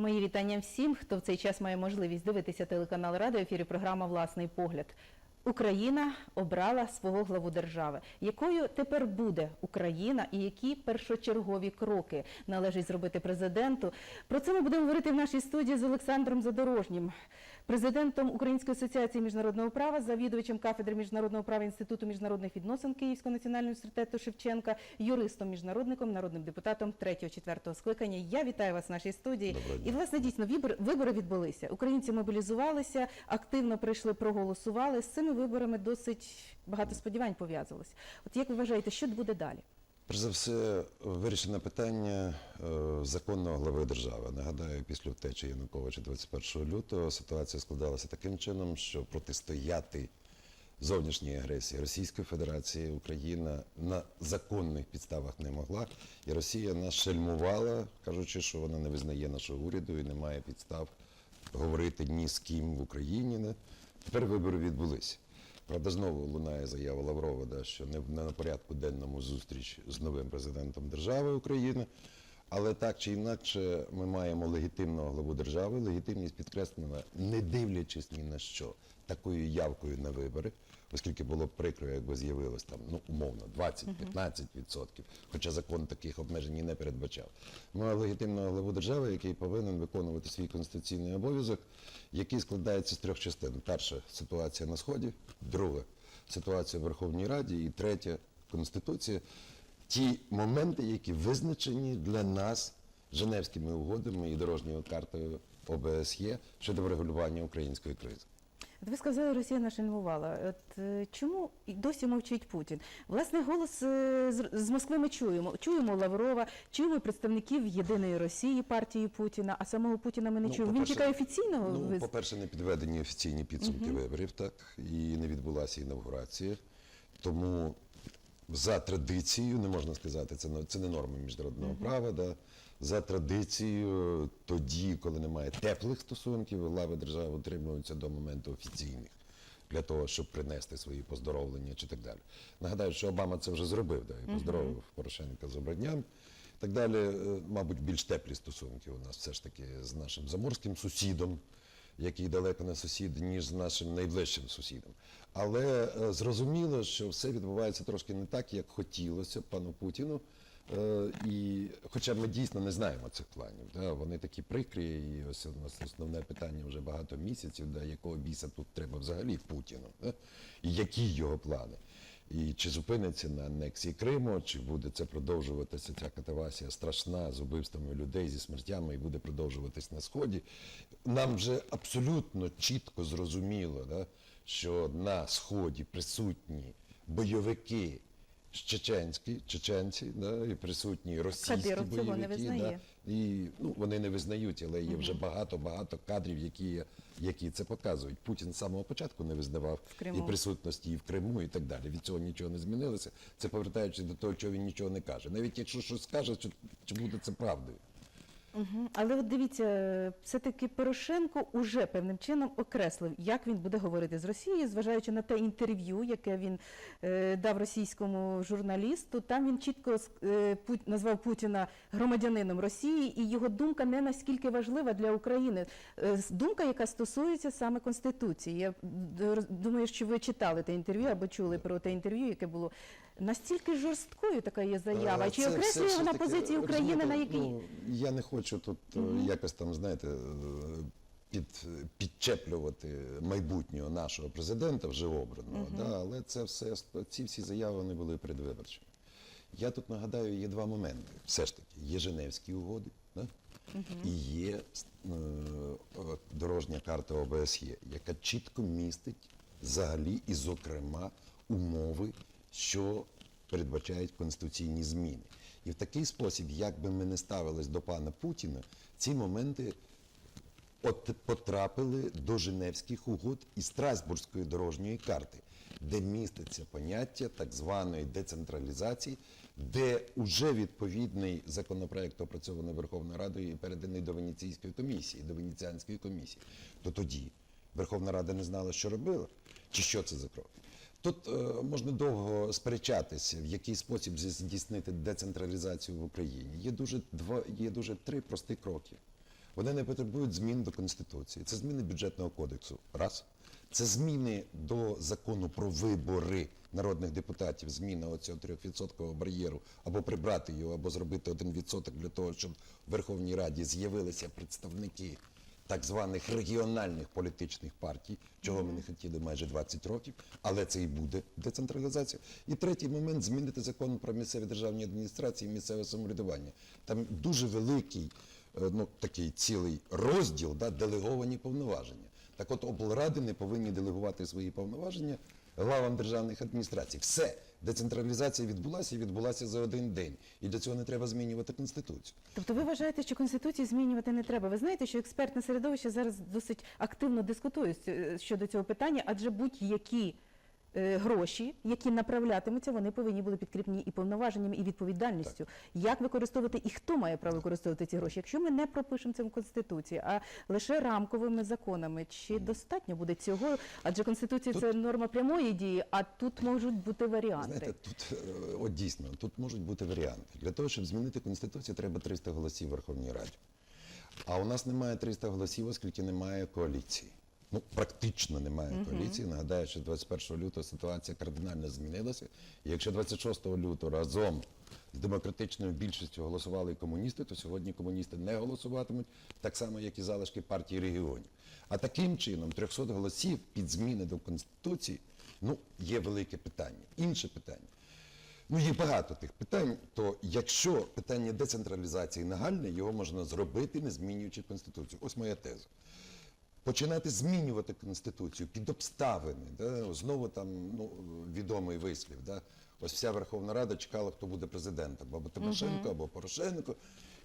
Мої вітання всім, хто в цей час має можливість дивитися телеканал Радіо, в ефірі програма Власний погляд. Україна обрала свого главу держави. Якою тепер буде Україна і які першочергові кроки належить зробити президенту? Про це ми будемо говорити в нашій студії з Олександром Задорожнім, президентом Української асоціації міжнародного права, завідувачем кафедри міжнародного права Інституту міжнародних відносин Київського національного університету Шевченка, юристом, міжнародником, народним депутатом 3-4 скликання. Я вітаю вас в нашій студії. І власне дійсно вибори, відбулися. Українці мобілізувалися, активно прийшли, проголосували. З цими виборами досить багато сподівань пов'язувалося. От як ви вважаєте, що буде далі? Перш за все, вирішено питання е, законного глави держави. Нагадаю, після втечі Януковича 21 лютого ситуація складалася таким чином, що протистояти зовнішній агресії Російської Федерації Україна на законних підставах не могла, і Росія нас шельмувала, кажучи, що вона не визнає нашого уряду і не має підстав говорити ні з ким в Україні. Тепер вибори відбулися. Правда, знову лунає заява Лаврова, да, що не, на порядку денному зустріч з новим президентом держави України. Але так чи інакше, ми маємо легітимного главу держави. Легітимність підкреслена, не дивлячись ні на що, такою явкою на вибори, оскільки було б прикро, якби з'явилось там, ну умовно, 20-15%, хоча закон таких обмежень і не передбачав. Ми маємо легітимного главу держави, який повинен виконувати свій конституційний обов'язок, який складається з трьох частин: перша ситуація на сході, друга ситуація в Верховній Раді, і третя конституція. Ті моменти, які визначені для нас Женевськими угодами і дорожньою картою ОБСЄ щодо врегулювання української кризи. От ви сказали, Росія нашельмувала. От е, чому і досі мовчить Путін? Власне, голос е, з, Москви ми чуємо. Чуємо Лаврова, чуємо представників Єдиної Росії партії Путіна, а самого Путіна ми не Ну, чуємо. Він по-перше, офіційного. Ну, ви- по-перше, не підведені офіційні підсумки виборів, так, і не відбулася інавгурація. Тому за традицією, не можна сказати, це, це не норми міжнародного права. Да, за традицією, тоді, коли немає теплих стосунків, глави держави утримуються до моменту офіційних для того, щоб принести свої поздоровлення чи так далі. Нагадаю, що Обама це вже зробив, да, і поздоровив Порошенка з обранням. Так далі, е, мабуть, більш теплі стосунки у нас все ж таки з нашим заморським сусідом, який далеко не сусід, ніж з нашим найближчим сусідом. Але е, зрозуміло, що все відбувається трошки не так, як хотілося пану Путіну. Е, І хоча ми дійсно не знаємо цих планів, да, вони такі прикрі, і ось у нас основне питання вже багато місяців, да, якого біса тут треба взагалі Путіну, да, і які його плани. І чи зупиниться на анексії Криму, чи буде це продовжуватися ця катавасія страшна з убивствами людей, зі смертями, і буде продовжуватись на сході. Нам вже абсолютно чітко зрозуміло, да, що на сході присутні бойовики чеченські, чеченці, да, і присутні російські Кадиров цього не бойовики. визнає. Да, і ну, вони не визнають, але є вже багато-багато кадрів, які, які це показують. Путін з самого початку не визнавав і присутності і в Криму, і так далі. Від цього нічого не змінилося. Це повертаючись до того, чого він нічого не каже. Навіть якщо щось скаже, чи, чи буде це правдою. Мгм. Але от дивіться, все-таки Порошенко уже певним чином окреслив, як він буде говорити з Росією, зважаючи на те інтерв'ю, яке він е, дав російському журналісту. Там він чітко е, Пут- назвав Путіна громадянином Росії, і його думка не наскільки важлива для України. Е, думка, яка стосується саме Конституції. Я думаю, що ви читали те інтерв'ю або чули про те інтерв'ю, яке було настільки жорсткою така є заява. Е, Чи окреслює вона позиції України, на якій Ну, я не хочу тут е, якось там, знаєте, е, під, підчеплювати майбутнього нашого президента, вже обраного, да, але це все, ці всі заяви вони були передвиборчими. Я тут нагадаю, є два моменти. Все ж таки, є Женевські угоди, да? і є е, дорожня карта ОБСЄ, яка чітко містить взагалі і, зокрема, умови, що передбачають конституційні зміни. І в такий спосіб, як би ми не ставились до пана Путіна, ці моменти от потрапили до Женевських угод і Страсбурзької дорожньої карти, де міститься поняття так званої децентралізації, де уже відповідний законопроект опрацьований Верховною Радою і переданий до Венеційської комісії, до Венеціанської комісії. То тоді Верховна Рада не знала, що робила, чи що це за крок. Тут е, можна довго сперечатися, в який спосіб здійснити децентралізацію в Україні. Є дуже два, є дуже три прості кроки. Вони не потребують змін до Конституції. Це зміни бюджетного кодексу. Раз. Це зміни до закону про вибори народних депутатів, зміна оцього 3% бар'єру, або прибрати його, або зробити 1% для того, щоб в Верховній Раді з'явилися представники так званих регіональних політичних партій, чого ми не хотіли майже 20 років, але це і буде децентралізація. І третій момент змінити закон про місцеві державні адміністрації і місцеве самоврядування. Там дуже великий, е, ну такий цілий розділ, да, делеговані повноваження. Так от облради не повинні делегувати свої повноваження главам державних адміністрацій. Все, децентралізація відбулася і відбулася за один день. І для цього не треба змінювати конституцію. Тобто ви вважаєте, що конституцію змінювати не треба? Ви знаєте, що експертне середовище зараз досить активно дискутує щодо цього питання, адже будь-які е, гроші, які направлятимуться, вони повинні бути підкріплені і повноваженнями, і відповідальністю. Як використовувати і хто має право використовувати ці гроші? Якщо ми не пропишемо це в конституції, а лише рамковими законами, чи достатньо буде цього? Адже конституція це норма прямої дії, а тут можуть бути варіанти. Знаєте, тут е, от дійсно тут можуть бути варіанти. Для того, щоб змінити конституцію, треба 300 голосів в Верховній Раді. А у нас немає 300 голосів, оскільки немає коаліції. Ну, практично немає коаліції. Нагадаю, що 21 лютого ситуація кардинально змінилася. І якщо 26 лютого разом з демократичною більшістю голосували комуністи, то сьогодні комуністи не голосуватимуть, так само, як і залишки партії регіонів. А таким чином 300 голосів під зміни до Конституції, ну, є велике питання. Інше питання. Ну, є багато тих питань, то якщо питання децентралізації нагальне, його можна зробити, не змінюючи Конституцію. Ось моя теза. Починати змінювати Конституцію під обставини, да? знову там ну, відомий вислів. Да? Ось вся Верховна Рада чекала, хто буде президентом, або Тимошенко, або Порошенко.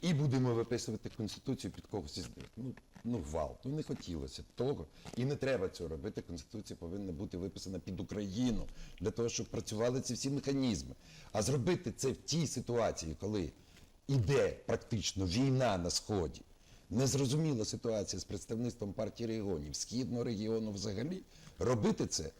І будемо виписувати Конституцію під когось із них. Ну, ну гвалт. Ну не хотілося того. І не треба цього робити. Конституція повинна бути виписана під Україну для того, щоб працювали ці всі механізми. А зробити це в тій ситуації, коли іде практично війна на сході. Незрозуміла ситуація з представництвом партії регіонів, східного регіону взагалі. Робити це,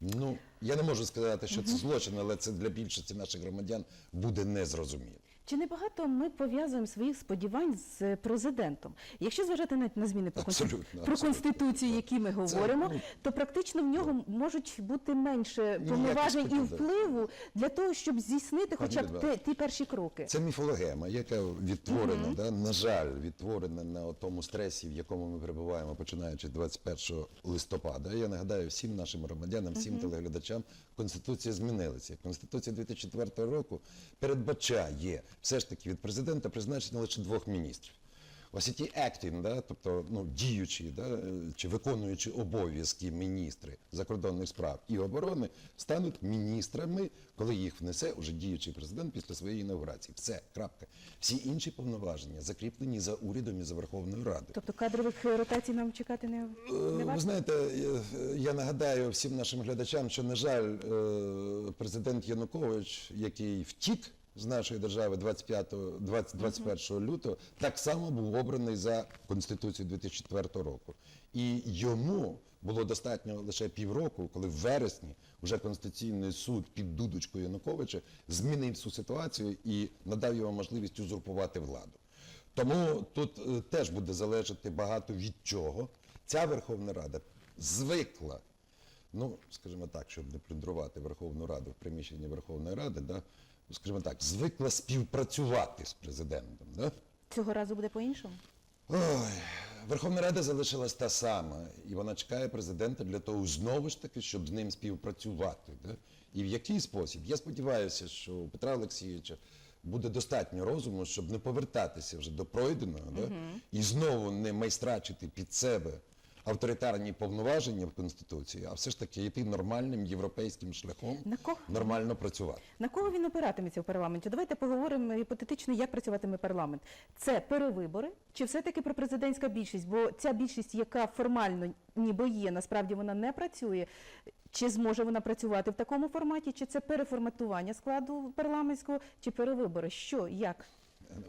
ну я не можу сказати, що це злочин, але це для більшості наших громадян буде незрозуміло. Чи не багато ми пов'язуємо своїх сподівань з президентом? Якщо зважати навіть на зміни про, Абсолютно, про абсолютно. конституцію, які ми говоримо, ну, то практично в нього можуть бути менше повноважень і впливу для того, щоб здійснити хоча б те- ті перші кроки. Це міфологема, яка відтворена, да, на жаль, відтворена на тому стресі, в якому ми перебуваємо, починаючи з 21 листопада. Я нагадаю всім нашим громадянам, всім телеглядачам, Конституція змінилася. Конституція 2004 року передбачає все ж таки від президента призначення лише двох міністрів. Ось ті acting, да, тобто ну, діючі да, е, чи виконуючі обов'язки міністри закордонних справ і оборони стануть міністрами, коли їх внесе уже діючий президент після своєї інаугурації. Все, крапка. Всі інші повноваження закріплені за урядом і за Верховною Радою. Тобто кадрових ротацій нам чекати не, Е, не Ви знаєте, я- я нагадаю всім нашим глядачам, що, на жаль, е, президент Янукович, який втік з нашої держави 25, 20, 21 лютого, так само був обраний за Конституцією 2004 року. І йому було достатньо лише півроку, коли в вересні вже Конституційний суд під дудочкою Януковича змінив цю ситуацію і надав йому можливість узурпувати владу. Тому тут е, теж буде залежати багато від чого. Ця Верховна Рада звикла, ну, скажімо так, щоб не плюндрувати Верховну Раду в приміщенні Верховної Ради, да, скажімо так, звикла співпрацювати з президентом. Да? Цього разу буде по-іншому? Ой, Верховна Рада залишилась та сама, і вона чекає президента для того, знову ж таки, щоб з ним співпрацювати. Да? І в який спосіб? Я сподіваюся, що у Петра Олексійовича буде достатньо розуму, щоб не повертатися вже до пройденого да? і знову не майстрачити під себе авторитарні повноваження в Конституції, а все ж таки йти нормальним європейським шляхом, На кого? нормально працювати. На кого він опиратиметься в парламенті? Давайте поговоримо гіпотетично, як працюватиме парламент. Це перевибори чи все-таки про президентська більшість? Бо ця більшість, яка формально ніби є, насправді вона не працює. Чи зможе вона працювати в такому форматі? Чи це переформатування складу парламентського, чи перевибори? Що, як?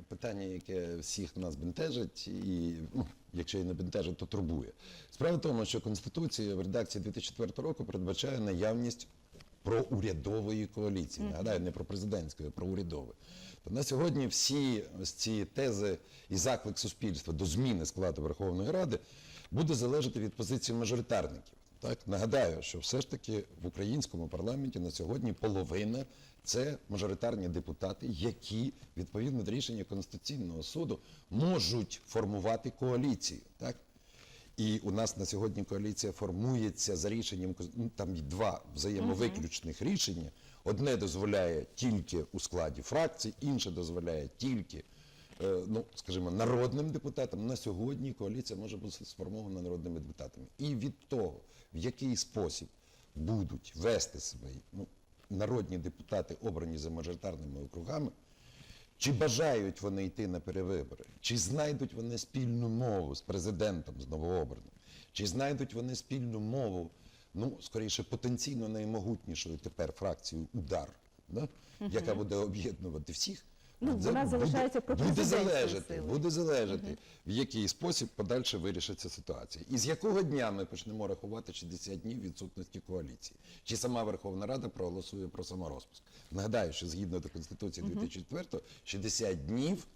Питання, яке всіх нас бентежить, і ну, якщо її не бентежить, то турбує. Справа в тому, що Конституція в редакції 2004 року передбачає наявність проурядової коаліції. Нагадаю, не про президентської, а про урядової. То на сьогодні всі ці тези і заклик суспільства до зміни складу Верховної Ради буде залежати від позиції мажоритарників. Так нагадаю, що все ж таки в українському парламенті на сьогодні половина це мажоритарні депутати, які відповідно до рішення Конституційного суду можуть формувати коаліцію. Так і у нас на сьогодні коаліція формується за рішенням ну, там два взаємовиключних рішення. Одне дозволяє тільки у складі фракцій, інше дозволяє тільки, е, ну скажімо, народним депутатам. На сьогодні коаліція може бути сформована народними депутатами. І від того, в який спосіб будуть вести себе ну, народні депутати, обрані за мажоритарними округами, чи бажають вони йти на перевибори? Чи знайдуть вони спільну мову з президентом, з новообраним? Чи знайдуть вони спільну мову, ну, скоріше, потенційно наймогутнішою тепер фракцією удар, да? яка буде об'єднувати всіх? Ну, вона буде- залишається буде пропрезидентською залежати, сили. буде залежати, в який спосіб подальше вирішиться ситуація. І з якого дня ми почнемо рахувати 60 днів відсутності коаліції? Чи сама Верховна Рада проголосує про саморозпуск? Нагадаю, що згідно до Конституції 2004 60 днів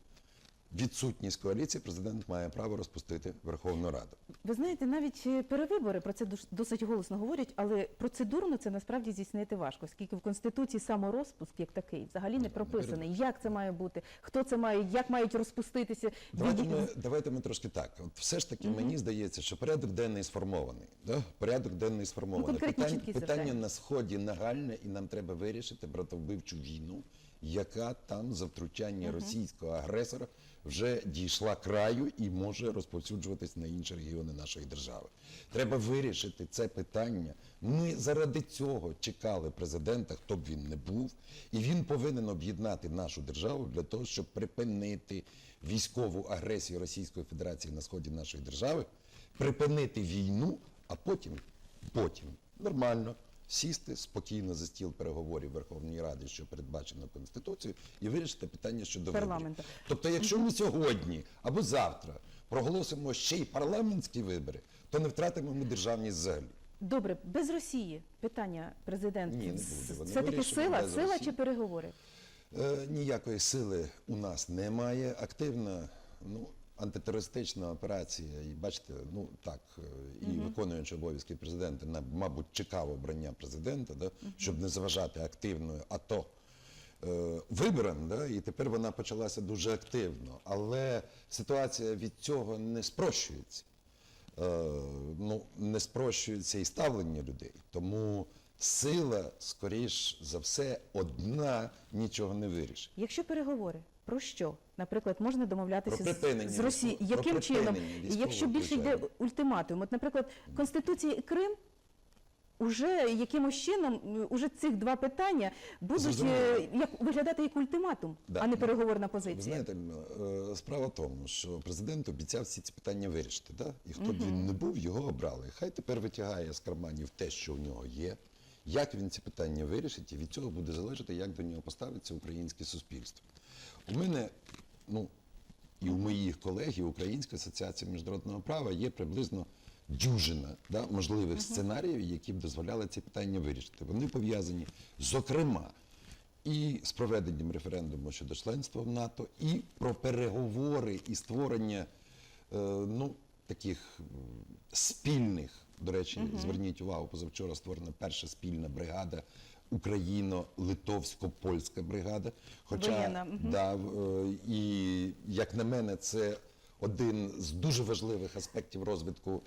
відсутність коаліції президент має право розпустити Верховну Раду. Ви знаєте, навіть е, перевибори про це дос- досить голосно говорять, але процедурно це насправді здійснити важко, оскільки в конституції саморозпуск як такий взагалі не прописаний. Як це має бути? Хто це має, як мають розпуститися? Давайте ми, давайте ми трошки так. От все ж таки мені здається, що порядок денний сформований. Да? Порядок денний сформований. Ну, конкретні питання на сході нагальне, і нам треба вирішити братовбивчу війну, яка там за втручання російського агресора вже дійшла краю і може розповсюджуватись на інші регіони нашої держави. Треба вирішити це питання. Ми заради цього чекали президента, хто б він не був, і він повинен об'єднати нашу державу для того, щоб припинити військову агресію Російської Федерації на сході нашої держави, припинити війну, а потім, потім нормально сісти спокійно за стіл переговорів Верховної Ради, що передбачено Конституцією, і вирішити питання щодо виборів. Тобто, якщо ми сьогодні або завтра проголосимо ще й парламентські вибори, то не втратимо державність взагалі. Добре, без Росії питання президент. Ні, не буде. Все таки сила, сила Росії. чи переговори? Е, ніякої сили у нас немає. Активна ну, антитерористична операція, і бачите, ну так, е, і виконуючи обов'язки президента, на- мабуть, чекав обрання президента, да, щоб не заважати активною АТО е, виборам, да, і тепер вона почалася дуже активно. Але ситуація від цього не спрощується. Е, ну, не спрощується і ставлення людей. Тому сила, скоріш за все, одна нічого не вирішить. Якщо переговори, про що? Наприклад, можна домовлятися Про з- Росією. Яким про чином? Якщо більше йде ультиматум, от, наприклад, Конституція і Крим. Уже якимось чином, уже цих два питання будуть Зрозуміло. е, як виглядати як ультиматум, Да. а не переговорна Ви позиція. знаєте, е, справа в тому, що президент обіцяв всі ці питання вирішити. Да? І хто б він не був, його обрали. Хай тепер витягає з карманів те, що в нього є. Як він ці питання вирішить, і від цього буде залежати, як до нього поставиться українське суспільство. У мене, ну і у моїх колег, і Українська асоціація міжнародного права є приблизно дюжина да, можливих сценаріїв, які б дозволяли ці питання вирішити. Вони пов'язані, зокрема, і з проведенням референдуму щодо членства в НАТО, і про переговори і створення е, ну, таких спільних, до речі, зверніть увагу, позавчора створена перша спільна бригада Україно-Литовсько-Польська бригада. Хоча Воєнна, мгм. да, е, і як на мене, це один з дуже важливих аспектів розвитку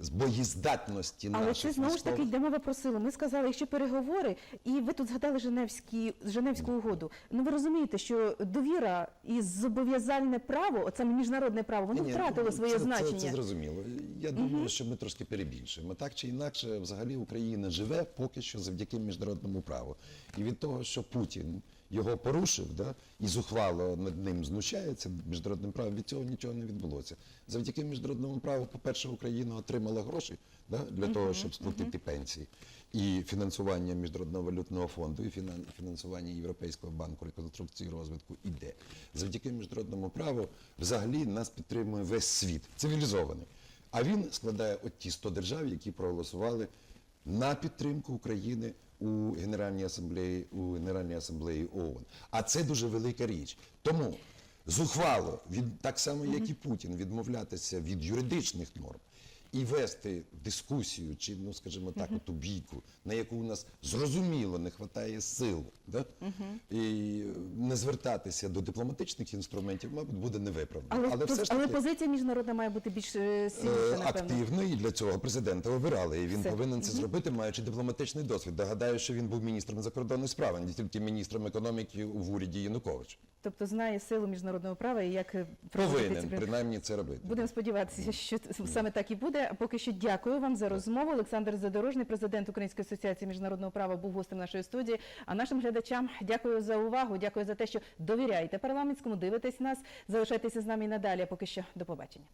з боєздатності Але наших це знову ж таки військових. йде мова про силу. Ми сказали, якщо переговори, і ви тут згадали Женевські, Женевську угоду. Ну ви розумієте, що довіра і зобов'язальне право, оце міжнародне право, воно Ні, втратило своє це, значення. Це, це зрозуміло. Я думаю, що ми трошки перебільшуємо. Так чи інакше, взагалі Україна живе поки що завдяки міжнародному праву. І від того, що Путін його порушив, да, і зухвало над ним знущається міжнародним правом, від цього нічого не відбулося. Завдяки міжнародному праву, по-перше, Україна отримала гроші да, для того, щоб сплатити пенсії. І фінансування Міжнародного валютного фонду, і фінансування Європейського банку реконструкції і розвитку іде. Завдяки міжнародному праву взагалі нас підтримує весь світ, цивілізований. А він складає от ті 100 держав, які проголосували на підтримку України у Генеральній асамблеї, у Генеральній асамблеї ООН. А це дуже велика річ. Тому зухвало, від, так само як і Путін, відмовлятися від юридичних норм і вести дискусію, чи, ну скажімо так, оту бійку, на яку у нас зрозуміло не вистачає сил, да? і не звертатися до дипломатичних інструментів, мабуть, буде невиправдано. Але, поз- все ж але позиція міжнародна має бути більш е, е, сильніша, активно, і для цього президента обирали. І він Все. повинен це зробити, маючи дипломатичний досвід. Нагадаю, що він був міністром закордонних справ, а не тільки міністром економіки в уряді Януковича. Тобто знає силу міжнародного права і як е, ці Повинен принаймні це робити. Будемо сподіватися, що саме так і буде. Поки що дякую вам за розмову. Олександр Задорожний, президент Української асоціації міжнародного права, був гостем нашої студії. А нашим глядачам дякую за увагу. Дякую за те, що довіряєте парламентському. Дивитесь нас. Залишайтеся з нами і надалі. А поки що до побачення.